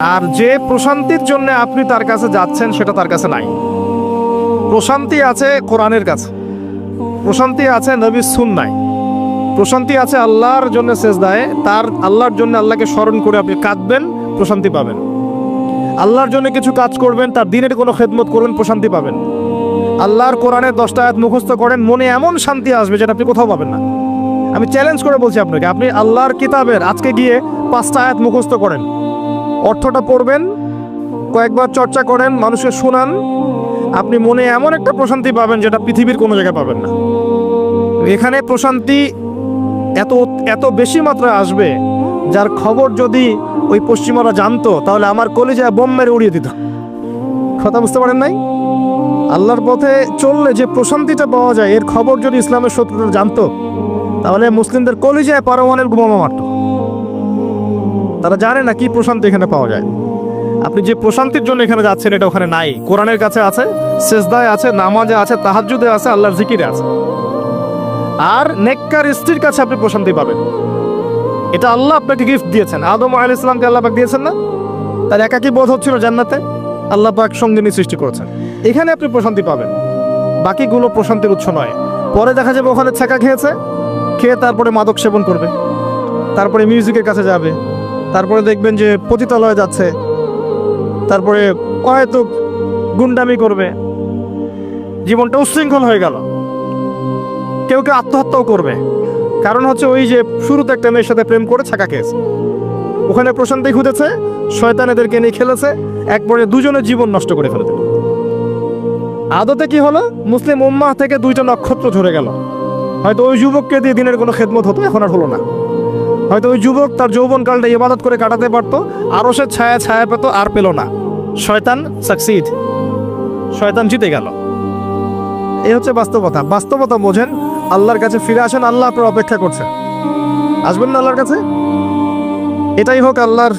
আর যে প্রশান্তির জন্য আপনি তার কাছে যাচ্ছেন, সেটা তার কাছে নাই। প্রশান্তি আছে কোরআনের কাছে। প্রশান্তি আছে নবী সুন্নায়। প্রশান্তি আছে আল্লাহর জন্য শেষ সেজদায়। তার আল্লাহর জন্য আল্লাহকে স্মরণ করে আপনি কাঁদবেন, প্রশান্তি পাবেন। আল্লাহর জন্য কিছু কাজ করবেন, তার দিনের কোনো খেদমত করবেন, প্রশান্তি পাবেন। আল্লাহর কোরআনের দশটা আয়াত মুখস্থ করেন, মনে এমন শান্তি আসবে যেটা আপনি কোথাও পাবেন না। আমি চ্যালেঞ্জ করে বলছি আপনাকে, আপনি আল্লাহর কিতাবের আজকে গিয়ে পাঁচটা আয়াত মুখস্থ করেন। অর্থটা পড়বেন, কয়েকবার চর্চা করেন, মানুষকে শোনান। আপনি মনে এমন একটা প্রশান্তি পাবেন যেটা পৃথিবীর কোনো জায়গায় পাবেন না। এখানে প্রশান্তি এত এত বেশি মাত্রায় আসবে, যার খবর যদি ওই পশ্চিমারা জানতো, তাহলে আমার কলেজে বোম মেরে উড়িয়ে দিত। কথা বুঝতে পারেন নাই? আল্লাহর পথে চললে যে প্রশান্তিটা পাওয়া যায়, এর খবর যদি ইসলামের শত্রুরা জানতো, তাহলে মুসলিমদের কলেজে পারমাণের বোমা মারত। তারা জানে না কি প্রশান্তি এখানে পাওয়া যায়। আপনি যে প্রশান্তির জন্য এখানে যাচ্ছেন, এটা ওখানে নাই। কোরআনের কাছে আছে, সেজদায় আছে, নামাজে আছে, তাহাজ্জুদে আছে, আল্লাহর জিকিরে আছে। আর নেককার স্ত্রীর কাছে আপনি প্রশান্তি পাবেন। এটা আল্লাহ আপনাকে গিফট দিয়েছেন। আদম আল ইসলামকে আল্লাহ দিয়েছেন না? তার একাকি বোধ হচ্ছিল জান্নাতে। আল্লাহ পাক সঙ্গিনী সৃষ্টি করেছেন। এখানে আপনি প্রশান্তি পাবেন। বাকিগুলো প্রশান্তির উৎস নয়। পরে দেখা যাবে ওখানে ছাকা খেয়েছে, খেয়ে তারপরে মাদক সেবন করবে। তারপরে মিউজিকের কাছে যাবে। তারপরে দেখবেন যে পতিতালয়ে যাচ্ছে। তারপরে হয়তো গুন্ডামি করবে। জীবনটা উচ্ছৃঙ্খল হয়ে গেল। কেউ কেউ আত্মহত্যাও করবে। কারণ হচ্ছে ওই যে শুরুতে একটা মেয়ের সাথে প্রেম করে ছাকা খেয়েছে। ওখানে প্রশান্তি খুঁজেছে, শয়তান এদেরকে নিয়ে খেলেছে এক দুজনের জীবন নষ্ট করে ফেলে আদতে কি হলো? মুসলিম উম্মাহ থেকে দুইটা নক্ষত্র ঝরে গেল। হয়তো ওই যুবককে দিয়ে দিনের কোনো খেদমত হতো, এখন আর হলো না। হয়তো ওই যুবক তার যৌবনকালটা ইবাদত করে কাটাতে পারতো, আরও সে ছায়া ছায়া পেত, আর পেল না। শয়তান সাকসিড শয়তান জিতে গেল। এই হচ্ছে বাস্তবতা। বাস্তবতা বোঝেন, আল্লাহর কাছে ফিরে আসেন, আল্লাহ আপনার অপেক্ষা করছে আসবেন না আল্লাহর কাছে? এটাই হোক আল্লাহর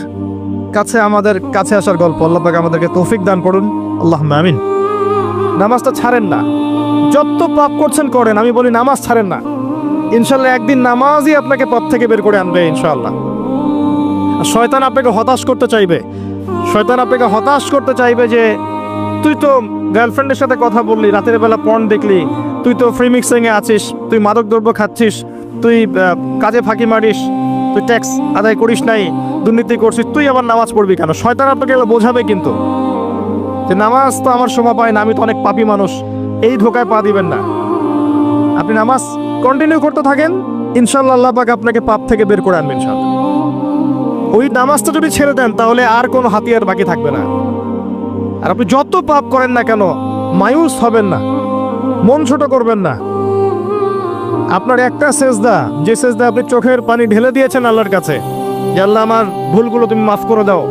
কাছে আমাদের কাছে আসার গল্প। আল্লাহ পাক আমাদেরকে তৌফিক দান করুন। আল্লাহ আমিন। নামাজটা ছাড়েন না। যত পাপ করছেন করেন, আমি বলি নামাজ ছাড়েন না। ইনশাল্লাহ একদিন নামাজই আপনাকে পথ থেকে বের করে আনবে, ইনশাল্লাহ। শয়তান আপনাকে হতাশ করতে চাইবে। শয়তান আপনাকে হতাশ করতে চাইবে যে, তুই তো গার্লফ্রেন্ডের সাথে কথা বললি, রাতের বেলা পণ দেখলি, তুই তো ফ্রি মিক্সিংয়ে আছিস, তুই মাদক দ্রব্য খাচ্ছিস, তুই কাজে ফাঁকি মারিস, তুই ট্যাক্স আদায় করিস নাই, দুর্নীতি করছিস, তুই আবার নামাজ পড়বি কেন? শয়তান আপনাকে বোঝাবে কিন্তু। যে নামাজ তো আমার সময় পায় না, আমি তো অনেক পাপী মানুষ, এই ধোকায় পা দিবেন না। আপনি নামাজ কন্টিনিউ করতে থাকেন। ইনশাল্লাহ আল্লাহ পাক আপনাকে পাপ থেকে বের করে আনবেন ইনশাল্লাহ ওই নামাজটা যদি ছেড়ে দেন, তাহলে আর কোনো হাতিয়ার বাকি থাকবে না। আর আপনি যত পাপ করেন না কেন, মায়ুস হবেন না, মন ছোট করবেন না। আপনার একটা সেজদা, যে সেজদা আপনি চোখের পানি ঢেলে দিয়েছেন আল্লাহর কাছে, যে আল্লাহ আমার ভুলগুলো তুমি মাফ করে দাও,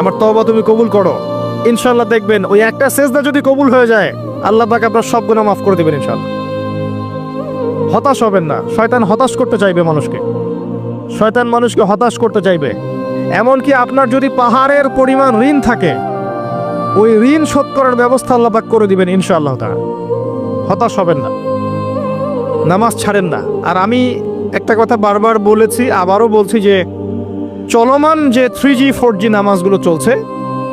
আমার তবা তুমি কবুল করো। ইনশাল্লাহ দেখবেন, ওই একটা সেজদা যদি কবুল হয়ে যায়, আল্লাহ পাক আপনার সব গুণা মাফ করে দেবেন ইনশাল্লাহ হতাশ হবেন না। শয়তান হতাশ করতে চাইবে মানুষকে। শয়তান মানুষকে হতাশ করতে চাইবে। এমনকি আপনার যদি পাহাড়ের পরিমাণ ঋণ থাকে, ওই ঋণ শোধ করার ব্যবস্থা আল্লাপাক করে দিবেন ইনশাআল্লাহ তাআলা। হতাশ হবেন না। নামাজ ছাড়েন না। আর আমি একটা কথা বারবার বলেছি, আবারও বলছি যে চলমান যে থ্রি জি ফোর জি নামাজগুলো চলছে,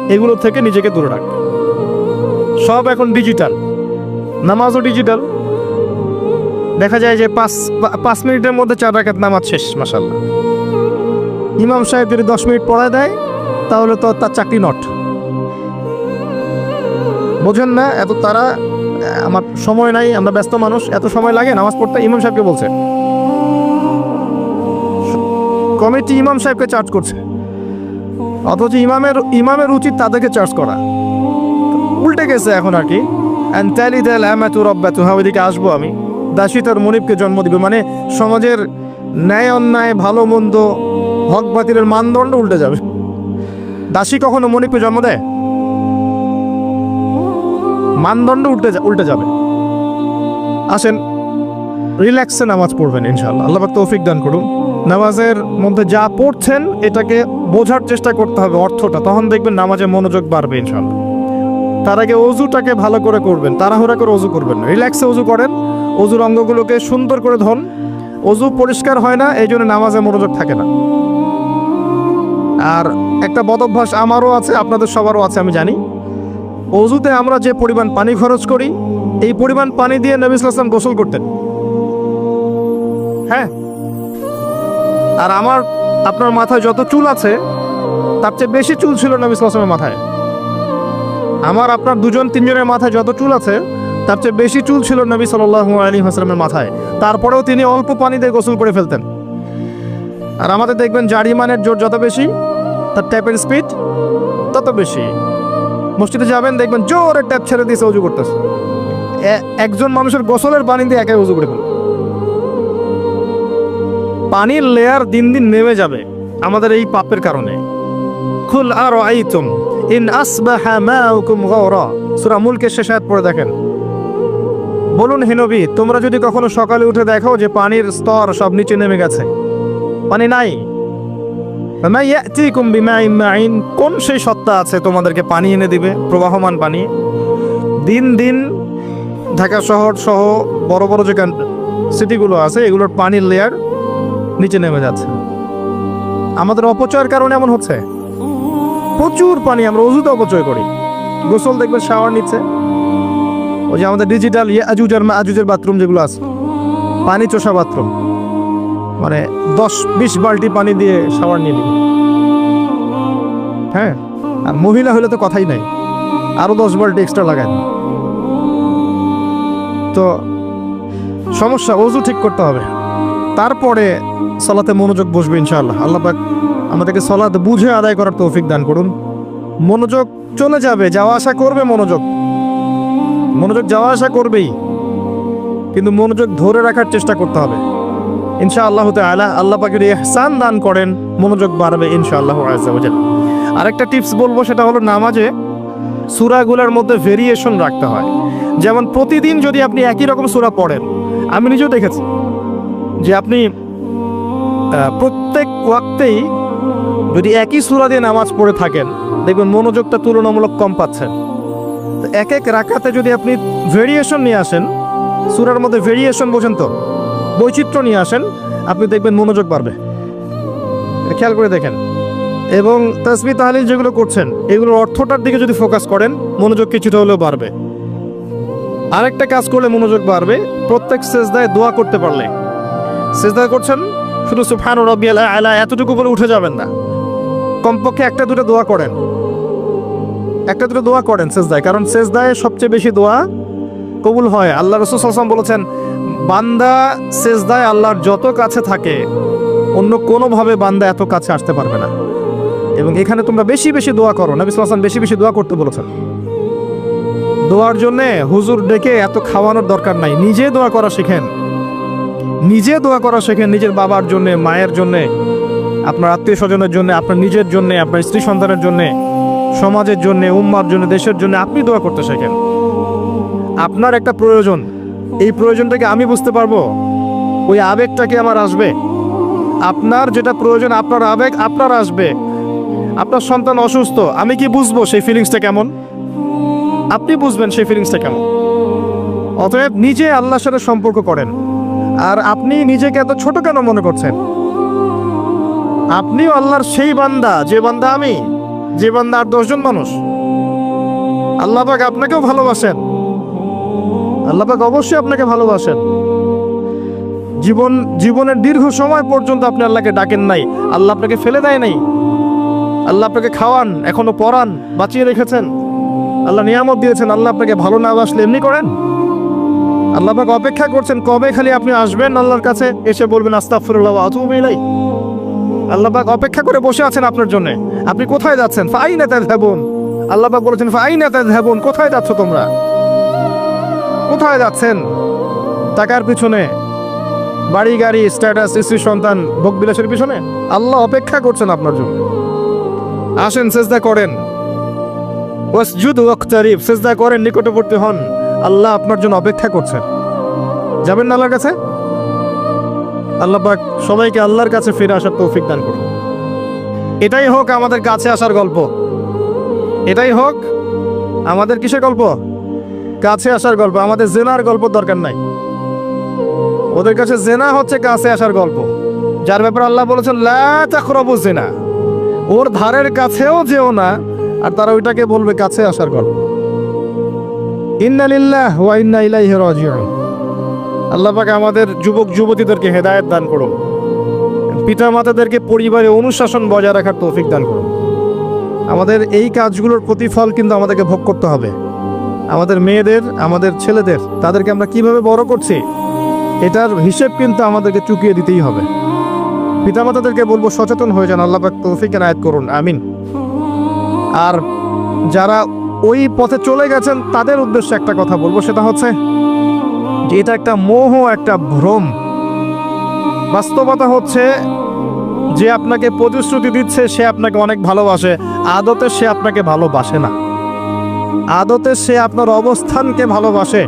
এগুলো থেকে নিজেকে দূরে রাখবে সব এখন ডিজিটাল। নামাজও ডিজিটাল। দেখা যায় যে পাঁচ পাঁচ মিনিটের মধ্যে চার রাকাত নামাজ শেষ মাসাল্লাহ ইমাম সাহেব যদি দশ মিনিট পড়ায় দেয়, তাহলে তো তার চাকরি নট। বোঝেন না, এত তারা, আমার সময় নাই, আমরা ব্যস্ত মানুষ, এত সময় লাগে, নামাজ পড়তে ইমাম সাহেবকে বলছে। কমিটি ইমাম সাহেবকে চার্জ করছে। অথচ ইমামের ইমামের উচিত তাদেরকে চার্জ করা। উল্টে গেছে এখন আর কি। অ্যান্ড ট্যালি দ্যাল হ্যামাতু রব্বাতু হ্যাঁ ওইদিকে আসব আমি। দাসী তার মনিবকে জন্ম দিবে। মানে সমাজের ন্যায় অন্যায়, ভালো মন্দ, হক বাতিলের মানদণ্ড উল্টে যাবে। দাসী কখনো মনিবকে জন্ম দেয়? মানদণ্ড উল্টে উল্টে যাবে। আসেন, রিল্যাক্সে নামাজ পড়বেন ইনশাল্লাহ আল্লাহ তৌফিক দান করুন। নামাজের মধ্যে যা পড়ছেন, এটাকে বোঝার চেষ্টা করতে হবে অর্থটা। তখন দেখবেন নামাজে মনোযোগ বাড়বে ইনশাল্লাহ তার আগে অজুটাকে ভালো করে করবেন। তাড়াহুড়া করে অজু করবেন না। রিল্যাক্সে অজু করেন। অজুর অঙ্গগুলোকে সুন্দর করে ধন। অজু পরিষ্কার হয় না, এই জন্য নামাজে মনোযোগ থাকে না। আর একটা বদ অভ্যাস আমারও আছে, আপনাদের সবারও আছে, আমি জানি। অজুতে আমরা যে পরিমাণ পানি খরচ করি, এই পরিমাণ পানি দিয়ে নবী ইসলাম গোসল করতেন। হ্যাঁ। আর আমার, আপনার মাথায় যত চুল আছে, তার চেয়ে বেশি চুল ছিল নবী ইসলামের মাথায়। আমার, আপনার দুজন, তিনজনের মাথায় যত চুল আছে তার চেয়ে বেশি চুল ছিল নবী সাল্লাহ আলী হাসলামের মাথায়। তারপরেও তিনি অল্প পানি দিয়ে গোসল করে ফেলতেন। আর আমাদের দেখবেন জারিমানের জোর যত বেশি, তার ট্যাপের স্পিড তত বেশি। মসজিদে যাবেন, দেখবেন জোরে ট্যাপ ছেড়ে দিয়েছে, উজু করতেছে। একজন মানুষের গোসলের পানি দিয়ে একাই উজু করে ফেলে পানির লেয়ার দিন দিন নেমে যাবে, আমাদের এই পাপের কারণে। খুল আর আইতুম ইন আসবাহা মাউকুম গাওরা। সূরা মুলকের শেষ আয়াত পড়ে দেখেন। বলুন হে নবী, তোমরা যদি কখনো সকালে উঠে দেখো যে পানির স্তর সব নিচে নেমে গেছে। পানি নাই। কোন সেই সত্তা আছে তোমাদেরকে পানি এনে দিবে, প্রবাহমান পানি? দিন দিন ঢাকা শহর সহ বড় বড় যে সিটিগুলো আছে, এগুলোর পানির লেয়ার নিচে নেমে যাচ্ছে। আমাদের অপচয়ের কারণে এমন হচ্ছে। প্রচুর পানি আমরা অজুতে অপচয় করি। গোসল দেখবেন শাওয়ার নিচ্ছে। ওই যে আমাদের ডিজিটাল আজুজ আর আজুজের বাথরুম যেগুলো আছে। পানি চোষা বাথরুম মানে দশ বিশ বালতি পানি দিয়ে শাওয়ার নিয়ে নিবি। হ্যাঁ? আর মহিলা হলে তো কথাই নাই। আরও দশ বালতি এক্সট্রা লাগায় তো সমস্যা অজু ঠিক করতে হবে। তারপরে সলাতে মনোযোগ বসবে ইনশাআল্লাহ। আল্লাহ পাক আমাদেরকে সলাত বুঝে আদায় করার তৌফিক দান করুন। মনোযোগ চলে যাবে, যাওয়া আসা করবে মনোযোগ। মনোযোগ যাওয়া আসা করবেই। কিন্তু মনোযোগ ধরে রাখার চেষ্টা করতে হবে। ইনশা আল্লাহ তালা আল্লাহ পাকের ইহসান দান করেন, মনোযোগ বাড়বে ইনশা আল্লাহ আরেকটা টিপস বলব, সেটা হলো নামাজে সুরাগুলোর মধ্যে ভেরিয়েশন রাখতে হয়। যেমন প্রতিদিন যদি আপনি একই রকম সুরা পড়েন, আমি নিজেও দেখেছি যে আপনি প্রত্যেক ওয়াক্তেই যদি একই সুরা দিয়ে নামাজ পড়ে থাকেন, দেখবেন মনোযোগটা তুলনামূলক কম পাচ্ছেন। এক এক রাকাতে যদি আপনি ভেরিয়েশন নিয়ে আসেন, সুরার মধ্যে ভেরিয়েশন বোঝেন তো বৈচিত্র্য নিয়ে আসেন, আপনি দেখবেন মনোযোগ বাড়বে। খেয়াল করে দেখেন। এবং তসবি তাহলিল যেগুলো করছেন, এগুলোর অর্থটার দিকে যদি ফোকাস করেন, মনোযোগ কিছুটা হলেও বাড়বে। আরেকটা কাজ করলে মনোযোগ বাড়বে, প্রত্যেক সেজদায় দোয়া করতে পারলে। সেজদা করছেন, শুধু সুফান রবি আলা, এতটুকু বলে উঠে যাবেন না। কমপক্ষে একটা দুটো দোয়া করেন। একটা দুটো দোয়া করেন সেজদায়, কারণ সেজদায় সবচেয়ে বেশি দোয়া কবুল হয়। আল্লাহ রসুল সাল্লাম বলেছেন, বান্দা সেজদায় আল্লাহর যত কাছে থাকে, অন্য কোনোভাবে বান্দা এত কাছে আসতে পারবে না। এবং এখানে তোমরা বেশি বেশি দোয়া করো। নবী সাল্লাম বেশি বেশি দোয়া করতে বলেছেন। দোয়ার জন্য হুজুর ডেকে এত খাওয়ানোর দরকার নাই। নিজে দোয়া করা শেখেন। নিজে দোয়া করা শেখেন নিজের বাবার জন্য, মায়ের জন্য, আপনার আত্মীয় স্বজনের জন্য, আপনার নিজের জন্য, আপনার স্ত্রী সন্তানের জন্য। সমাজের জন্য, উম্মার জন্য, দেশের জন্য আপনি দোয়া করতে শেখেন। আপনার একটা প্রয়োজন, এই প্রয়োজনটাকে আমি বুঝতে পারব। ওই আবেগটাকে আমার আসবে? আপনার যেটা প্রয়োজন, আপনার আবেগ আপনার আসবে। আপনার সন্তান অসুস্থ, আমি কি বুঝব সেই ফিলিংসটা কেমন? আপনি বুঝবেন সেই ফিলিংসটা কেমন। অতএব নিজে আল্লাহর সাথে সম্পর্ক করেন। আর আপনি নিজেকে এত ছোট কেন মনে করছেন? আপনিও আল্লাহর সেই বান্দা, যে বান্দা আমি। যে বান্দা আর দশজন মানুষ। আল্লাহ পাক আপনাকেও ভালোবাসেন। আল্লাহ পাক অবশ্যই আপনাকে ভালোবাসেন। জীবন, জীবনের দীর্ঘ সময় পর্যন্ত আপনি আল্লাহকে ডাকেন নাই। আল্লাহ আপনাকে ফেলে দেয় নাই। আল্লাহ আপনাকে খাওয়ান, এখনও পড়ান, বাঁচিয়ে রেখেছেন। আল্লাহ নিয়ামত দিয়েছেন, আল্লাহ আপনাকে ভালো না বাসলে এমনি করেন। আল্লাহ পাক অপেক্ষা করছেন, কবে খালি আপনি আসবেন আল্লাহর কাছে? এসে বলবেন, আস্তাগফিরুল্লাহ ওয়া আতুবু ইলাই আল্লাহ অপেক্ষা করে বসে আছেন আপনার জন্য। আপনি কোথায় যাচ্ছেন? ফাইনা তাযহাবুন। আল্লাহ পাক বলেছেন, ফাইনা তাযহাবুন, কোথায় যাচ্ছ তোমরা? কোথায় যাচ্ছেন? টাকার পিছনে। বাড়ি, গাড়ি স্ট্যাটাস স্ত্রী, সন্তান, ভোগ বিলাসের পিছনে? আল্লাহ অপেক্ষা করছেন আপনার জন্য। আসেন, সেজদা করেন। ওয়াসজুদ ওয়াক্তারিব, সেজদা করেন, নিকটবর্তী হন। আল্লাহ আপনার জন্য অপেক্ষা করছেন। যাবেন না আল্লাহর কাছে? আল্লাহ পাক সবাইকে আল্লাহর কাছে ফিরে আসার তৌফিক দান করুন। এটাই হোক আমাদের কাছে আসার গল্প। এটাই হোক আমাদের কিসের গল্প? কাছে আসার গল্প। আমাদের জেনার গল্প দরকার নাই। ওদের কাছে জেনা হচ্ছে কাছে আসার গল্প। যার ব্যাপারে আল্লাহ বলেছেন, লা তাকরাবু জেনা। ওর ধারের কাছেও যেও না, আর তারা ওইটাকে বলবে কাছে আসার গল্প। ইন্না লিল্লাহ ওয়া ইন্না ইলাইহি রাজিউন। আল্লাহ পাক আমাদের যুবক যুবতীদেরকে হেদায়ত দান করুন। পিতা মাতাদেরকে পরিবারে অনুশাসন বজায় রাখার তৌফিক দান করুন। আমাদের এই কাজগুলোর প্রতিফল কিন্তু আমাদেরকে ভোগ করতে হবে। আমাদের মেয়েদের, আমাদের ছেলেদের, তাদেরকে আমরা কীভাবে বড় করছি, এটার হিসেব কিন্তু আমাদেরকে চুকিয়ে দিতেই হবে। পিতামাতাদেরকে বলব, সচেতন হয়ে যান, আল্লাহ পাক তৌফিক এনায়েত করুন, আমিন। আর যারা ওই পথে চলে গেছেন, তাদের উদ্দেশ্যে একটা কথা বলব, সেটা হচ্ছে এটা একটা মোহ, একটা ভ্রম। বাস্তবতা হচ্ছে যে আপনাকে প্রতিশ্রুতি দিচ্ছে, সে আপনাকে অনেক ভালোবাসে। আদতে সে আপনাকে ভালোবাসে না। আদতে সে আপনার অবস্থানকে ভালোবাসে।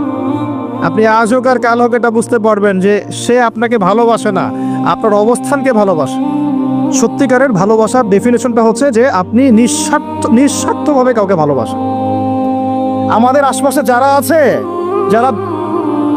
আপনি আজ হোক আর কাল হোক এটা বুঝতে পারবেন যে সে আপনাকে ভালোবাসে না, আপনার অবস্থানকে ভালোবাসে। সত্যিকারের ভালোবাসার ডেফিনেশনটা হচ্ছে যে আপনি নিঃস্বার্থ, নিঃস্বার্থভাবে কাউকে ভালোবাসেন। আমাদের আশপাশে যারা আছে, যারা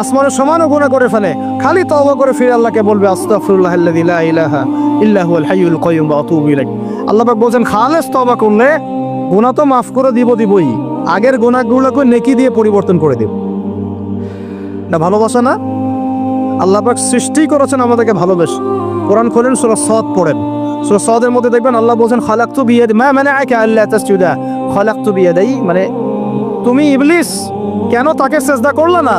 আসমানের সমানও গুণা করে ফেলে। খালি তওবা করে ফিরে আল্লাহকে বলবে ইলাহা ইলাইহি আল্লাহ বলছেন, খালেস তওবা করলে গুনাহ তো মাফ করে দিব দিবই। আগের গুনাহগুলোকে নেকি দিয়ে পরিবর্তন করে দিব। না, ভালোবাসা না? আল্লাহ পাক সৃষ্টি করেছেন আমাদেরকে ভালোবেসে। কোরআন খোলেন সূরা সদ পড়েন। সূরা সদের মধ্যে দেখবেন আল্লাহ বলছেন, খালাকতু বিয়াদি মা মানাআকা আল্লা তাসজুদা। খালাকতু বিয়াদাই মানে তুমি ইবলিস, কেন তাকে সেজদা করলে না?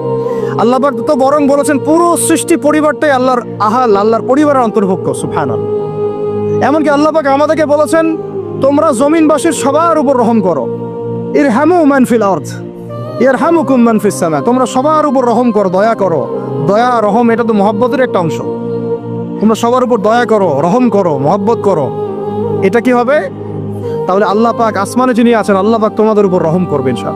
আল্লাহ পাক তো বরং বলেছেন, পুরো সৃষ্টি পরিবারটাই আল্লাহর আহাল, আল্লাহর পরিবারের অন্তর্ভুক্ত সুফান এমনকি আল্লাহ পাক আমাদেরকে বলেছেন, তোমরা জমিনবাসীর সবার উপর রহম করো। এর হ্যামু মানফিল অর্থ এর হ্যামু কুম মানফিস সামা, তোমরা সবার উপর রহম করো, দয়া করো। দয়া, রহম, এটা তো মহব্বতের একটা অংশ। তোমরা সবার উপর দয়া করো, রহম করো, মহব্বত করো। এটা কি হবে? তাহলে আল্লাহ পাক আসমানে যিনি আছেন, আল্লাহ পাক তোমাদের উপর রহম করবেন সব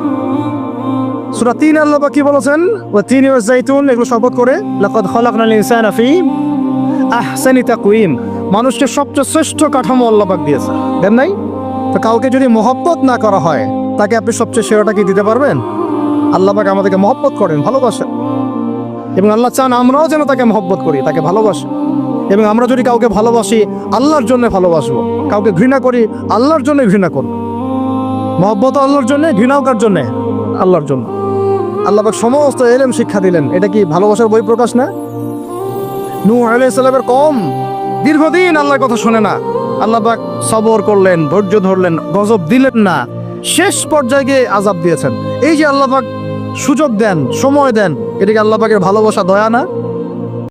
সূরা তিন আল্লাহ কি বলেছেন? ওয়া তিন জাইতুন, এগুলো শপথ করে, লাকাদ খালাকনাল ইনসানা ফি আহসানি তাকওয়িম। মানুষকে সবচেয়ে শ্রেষ্ঠ কাঠামো আল্লাপাক দিয়েছে। দেন নাই? তো কাউকে যদি মহব্বত না করা হয়, তাকে আপনি সবচেয়ে সেরাটা কি দিতে পারবেন? আল্লাহ পাক আমাদেরকে মহব্বত করেন, ভালোবাসেন। এবং আল্লাহ চান আমরাও যেন তাকে মহব্বত করি, তাকে ভালোবাসি। এবং আমরা যদি কাউকে ভালোবাসি, আল্লাহর জন্য ভালোবাসবো। কাউকে ঘৃণা করি, আল্লাহর জন্য ঘৃণা করব। মহব্বত আল্লাহর জন্য, ঘৃণাও কার জন্য? আল্লাহর জন্য। আল্লাহ সমস্ত এলেম শিক্ষা দিলেন। এটা কি ভালোবাসার বই প্রকাশ না? নু আলাইহিস কম দীর্ঘদিন আল্লাহর কথা শোনে না। আল্লাহবাক সবর করলেন, ধৈর্য ধরলেন, গজব দিলেন না। শেষ পর্যায়ে গিয়ে আজাব দিয়েছেন। এই যে আল্লাহবাক সুযোগ দেন, সময় দেন, এটাকে আল্লাহ পাকের ভালোবাসা, দয়া না?